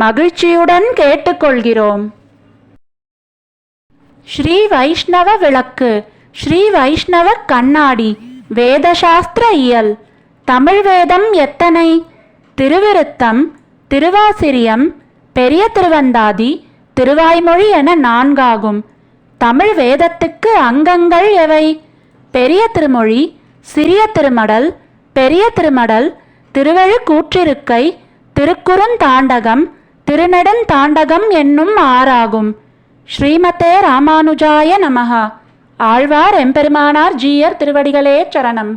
மகிழ்ச்சியுடன் கேட்டுக்கொள்கிறோம். ஸ்ரீ வைஷ்ணவ விளக்கு ஸ்ரீ வைஷ்ணவ கண்ணாடி வேதசாஸ்திர இயல் தமிழ் வேதம் எத்தனை? திருவிருத்தம் திருவாசிரியம் பெரிய திருவந்தாதி திருவாய்மொழி என நான்காகும். தமிழ் வேதத்துக்கு அங்கங்கள் எவை? பெரிய திருமொழி சிறிய திருமடல் பெரிய திருமடல் திருவழுக்கூற்றிருக்கை திருக்குறுந்தாண்டகம் திருநெடுந்தாண்டகம் என்னும் ஆறாகும். ஸ்ரீமதே ராமானுஜாய நமஹ. ஆழ்வார் எம்பெருமானார் ஜீயர் திருவடிகளே சரணம்.